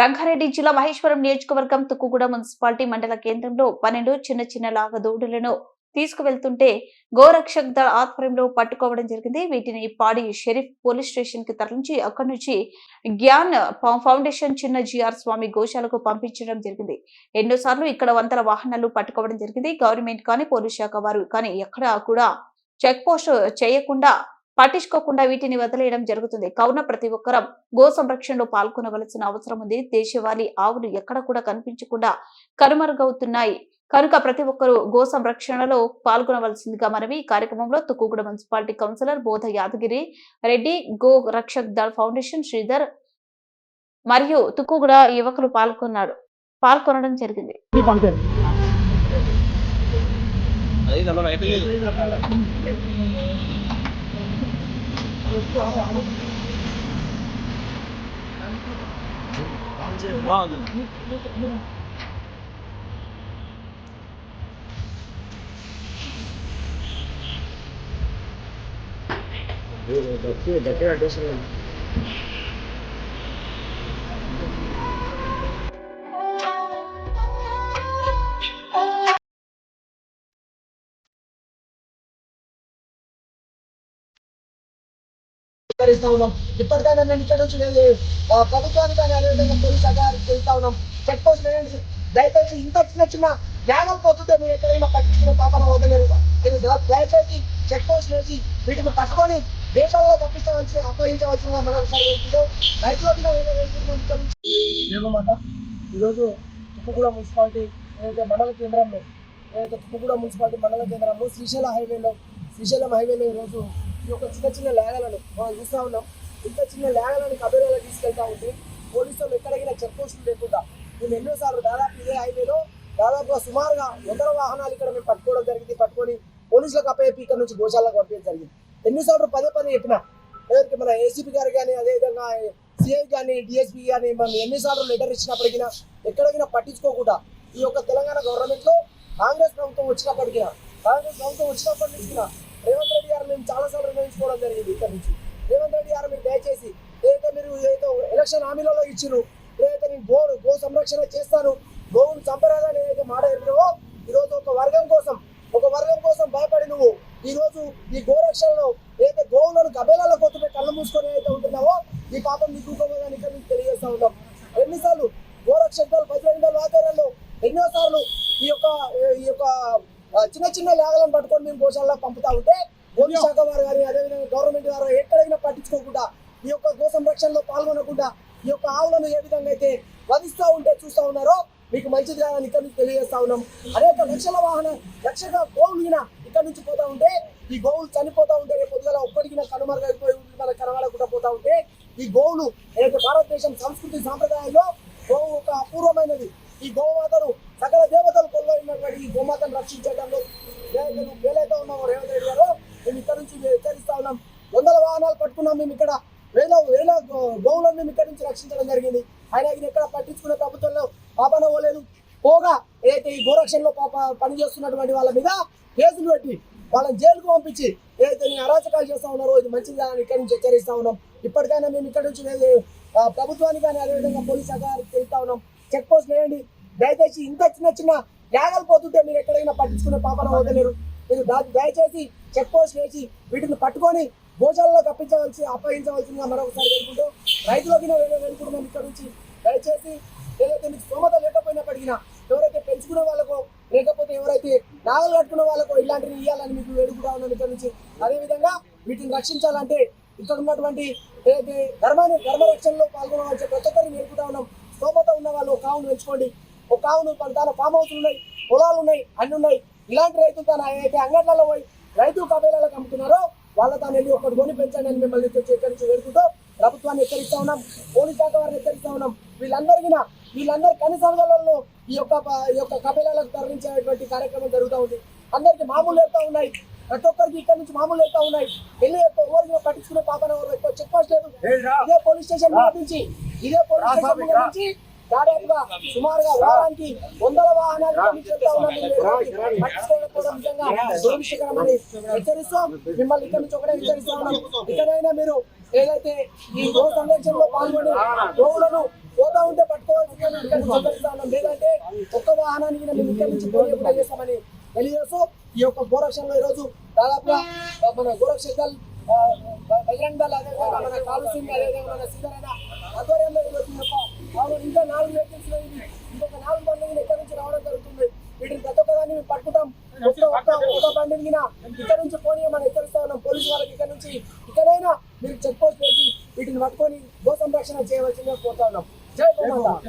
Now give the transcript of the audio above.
రంగారెడ్డి జిల్లా మహేశ్వరం నియోజకవర్గం తుక్కుగూడ మున్సిపాలిటీ మండల కేంద్రంలో పన్నెండు చిన్న చిన్న లాగ దూడులను తీసుకువెళ్తుంటే గోరక్షక్ దళ ఆధ్వర్యంలో పట్టుకోవడం జరిగింది. వీటిని పాడి షెరీఫ్ పోలీస్ స్టేషన్కి తరలించి అక్కడి నుంచి జ్ఞాన్ ఫౌండేషన్ చిన్న జిఆర్ స్వామి గోశాలకు పంపించడం జరిగింది. ఎన్నోసార్లు ఇక్కడ వందల వాహనాలు పట్టుకోవడం జరిగింది. గవర్నమెంట్ కానీ పోలీస్ శాఖ వారు కానీ ఎక్కడా కూడా చెక్ పోస్ట్ చేయకుండా పట్టించుకోకుండా వీటిని వదిలేయడం జరుగుతుంది. కావున ప్రతి ఒక్కరం గో సంరక్షణలో పాల్గొనవలసిన అవసరం ఉంది. దేశవాళీ ఆవులు ఎక్కడ కూడా కనిపించకుండా కనుమరుగవుతున్నాయి. కనుక ప్రతి ఒక్కరూ గో సంరక్షణలో పాల్గొనవలసిందిగా మనవి. ఈ కార్యక్రమంలో Tukkuguda municipality councillor Bodha Yadagiri Reddy Go Rakshak Dal foundation Sridhar మరియు తుక్కుగూడ యువకులు పాల్గొన్నారు. పాల్గొనడం జరిగింది. 这个帽子 హెచ్చరిస్తా ఉన్నాం. ఇప్పటికైనా నేను ఇక్కడ నుంచి లేదు ఆ, ప్రభుత్వానికి కానీ అదేవిధంగా పోలీస్ అధికారికి వెళ్తా ఉన్నాం. చెక్ పోస్ట్ దయచేసి ఇంత చిన్న చిన్న జ్ఞానం పోతుంటే మీరు ఎక్కడైనా పట్టించుకునే పాపన వదలేరు మీరు దయచేసి చెక్ పోస్ట్ వేసి వీటిని పట్టుకొని దేశాల్లో తప్పించవలసి అప్పగించవలసిన మనం రైతులకు ఈరోజు తుక్కుగూడ మున్సిపాలిటీ ఏదైతే మండల కేంద్రంలో ఏదైతే తుక్కుగూడ మున్సిపాలిటీ మండల కేంద్రంలో శ్రీశైలం హైవేలో శ్రీశైలం హైవేలో ఈరోజు ఈ యొక్క చిన్న చిన్న లేగలను మనం చూస్తూ ఉన్నాం. ఇంత చిన్న లేగలను కబేరాలో తీసుకెళ్తా ఉంటే పోలీసు వాళ్ళు ఎక్కడైనా చెక్ పోస్టులు లేకుండా మేము ఎన్నోసార్లు దాదాపు ఇదే హైవేలో దాదాపుగా సుమారుగా వందల వాహనాలు ఇక్కడ మేము పట్టుకోవడం జరిగింది. పట్టుకొని పోలీసులకు అప్పయ్యి ఇక్కడ నుంచి గోశాలకు పంపించడం జరిగింది. ఎన్నిసార్లు పదే పదే చెప్పినా లేదంటే మన ఏసీపీ గారు కానీ అదేవిధంగా సిఐ కానీ డిఎస్పీ కానీ మనం ఎన్నిసార్లు లెటర్ ఇచ్చినప్పటికీ ఎక్కడికైనా పట్టించుకోకుండా ఈ యొక్క తెలంగాణ గవర్నమెంట్లో కాంగ్రెస్ ప్రభుత్వం వచ్చినప్పటికీ కాంగ్రెస్ ప్రభుత్వం వచ్చినప్పటి నుంచి రేవంత్ రెడ్డి గారు మేము చాలా సార్లు జరిగింది ఇక్కడ నుంచి. రేవంత్ రెడ్డి గారు మీరు దయచేసి ఏదైతే మీరు ఏదైతే ఎలక్షన్ హామీలలో ఇచ్చిరు ఏదైతే నేను గోడు గో సంరక్షణ చేస్తాను గోవును చంపరాదని ఏదైతే మాట ఈరోజు ఒక వర్గం కోసం ఒక వర్గం కోసం భయపడి నువ్వు ఈ ఈ గోరక్షణలో ఏదైతే గోవులను గబేలాల కొట్టుకుని కళ్ళు మూసుకొని ఏదైతే ఉంటున్నావో ఈ పాపం నీకు ఇంకొకదాన్ని ఇక్కడ నుంచి తెలియజేస్తా ఉన్నాం. ఎన్నిసార్లు గోరక్షకులు బజరంగ ఆధ్వర్యంలో ఎన్నోసార్లు ఈ యొక్క ఈ యొక్క చిన్న చిన్న లేగలను పట్టుకొని మేము గోశాలలో పంపుతా ఉంటే పోలీస్ శాఖ వారు కానీ అదేవిధంగా గవర్నమెంట్ వారు ఎక్కడైనా పట్టించుకోకుండా ఈ యొక్క గో సంరక్షణలో పాల్గొనకుండా ఈ యొక్క ఆవులను ఏ విధంగా అయితే వధిస్తూ ఉంటే చూస్తా ఉన్నారో మీకు మంచిది కాదని ఇక్కడ నుంచి తెలియజేస్తా ఉన్నాం. అనేక లక్షల వాహన లక్షల గోవులు ఈయన ఇక్కడ నుంచి పోతా ఉంటే ఈ గోవులు చనిపోతా ఉంటే రేపు పొద్దుగల ఒక్కడికి కనుమరుగైపోయి మనకు కనబడకుండా పోతా ఉంటే ఈ గోవులు ఏదైతే భారతదేశం సంస్కృతి సాంప్రదాయాల్లో గోవు ఒక అపూర్వమైనది. ఈ గోమాతను సకల దేవతలు కొలువైనటువంటి ఈ గోమాతను రక్షించడంలో ఏదైతే నువ్వు వేలైతే ఉన్నామో రేవంత్ రెడ్డి గారు మేము ఇక్కడ నుంచి హెచ్చరిస్తా ఉన్నాం వందల వాహనాలు పట్టుకున్నాం మేము ఇక్కడ వేల వేల గో- గోవులను మేము ఇక్కడ నుంచి రక్షించడం జరిగింది. ఆయన ఇది ఎక్కడ పట్టించుకునే ప్రభుత్వంలో పాపన పోలేదు. పోగా ఏదైతే ఈ గోరక్షణలో పాప చేస్తున్నటువంటి వాళ్ళ మీద కేసులు పెట్టి వాళ్ళని జైలుకు పంపించి ఏదైతే నేను అరాచకాలు చేస్తా ఉన్నారో ఇది మంచిది కాదని ఇక్కడ నుంచి హెచ్చరిస్తా ఉన్నాం. ఇప్పటికైనా మేము ఇక్కడ నుంచి ప్రభుత్వానికి కానీ అదేవిధంగా పోలీస్ అధికారికి తెలుస్తా ఉన్నాం. చెక్ పోస్ట్ వేయండి. దయచేసి ఇంత చిన్న చిన్న త్యాగాలు పోతుంటే మీరు ఎక్కడైనా పట్టించుకునే పాపన వదలేరు మీరు దయచేసి చెక్ పోస్ట్ వేసి వీటిని పట్టుకొని భోజనాల్లో కప్పించవలసి అప్పగించవలసిందిగా మరొకసారి వేడుకుంటూ రైతులకి వేడుకుంటున్నాం ఇక్కడ నుంచి. దయచేసి ఏదైతే మీకు స్తోమత లేకపోయినప్పటికీ ఎవరైతే పెంచుకునే వాళ్ళకో లేకపోతే ఎవరైతే నాగలు కట్టుకునే వాళ్ళకో ఇలాంటివి ఇవ్వాలని మీకు వేడుకుంటా ఉన్నాను ఇక్కడ నుంచి. అదేవిధంగా వీటిని రక్షించాలంటే ఇక్కడ ఉన్నటువంటి ఏదైతే ధర్మాన్ని ధర్మ రక్షణలో పాల్గొనవలసిన ప్రతి ఒక్కరిని వేడుకుంటా ఉన్నాం. స్తోమత ఉన్న వాళ్ళు ఒక ఆవును పెంచుకోండి. ఒక ఆవును దాని ఫామ్ హౌస్లు ఉన్నాయి పొలాలు ఉన్నాయి అన్ని ఉన్నాయి. ఇలాంటి రైతులు తన ఏదైతే అంగట్లలో పోయి రైతు కబేలాలకు అమ్ముతున్నారో వాళ్ళ తాను వెళ్ళి ఒకటి కొని పెంచండి అని మిమ్మల్ని హెచ్చరించి వేడుకుంటూ ప్రభుత్వాన్ని హెచ్చరిస్తా ఉన్నాం పోలీస్ శాఖ వారిని హెచ్చరిస్తా ఉన్నాం. వీళ్ళందరికీ వీళ్ళందరి కనీసాలలో ఈ యొక్క ఈ యొక్క కబేలాలకు తరలించేటువంటి కార్యక్రమం జరుగుతూ ఉంది. అందరికి మామూలు వెళ్తా ఉన్నాయి. ప్రతి ఒక్కరికి ఇక్కడ నుంచి మామూలు వెళ్తా ఉన్నాయి. వెళ్ళి ఎవరికి పట్టించుకునే పాపన చెక్ పోస్ట్ లేదు. ఇదే పోలీస్ స్టేషన్ నుంచి ఇదే పోలీస్ స్టేషన్ నుంచి దాదాపుగా సుమారుగా వారానికి వందల హెచ్చరిస్తూ మిమ్మల్ని ఇక్కడ నుంచి ఒకటే హెచ్చరిస్తా ఉన్నాం ఇక్కడైనా మీరు ఏదైతే ఈ గో సంరక్షణలో పాల్గొని గోవులను పోతా ఉంటే పట్టుకో ఇక్కడ హెచ్చరిస్తా ఉన్నాం లేదంటే ఒక్క వాహనానికి మేము ఇక్కడ నుంచి చేస్తామని తెలియజేస్తూ ఈ యొక్క గోరక్షణలో ఈరోజు దాదాపుగా ఆ, మన గోరక్షకల్ బజరంగ దళ అదేవిధంగా మన కాలు సింగ్ అదేవిధంగా మన సీతారాయణ ఆధ్వర్యంలో ఈరోజు ఈ యొక్క ఇంకా నాలుగు వెహికల్స్ ఇంకొక నాలుగు బండ్లు ఎక్కడి నుంచి రావడం దాన్ని మేము పట్టుకుంటాం. ఒక్క ఒక్క ఒక్క బండి మీద ఇక్కడ నుంచి పోనీ మనం హెచ్చరిస్తా ఉన్నాం పోలీసు వాళ్ళకి ఇక్కడ నుంచి ఇక్కడైనా మీరు చెక్ పోస్ట్ వేసి వీటిని పట్టుకొని గో సంరక్షణ చేయవలసిందిగా కోరుతా ఉన్నాం. జై గోమాత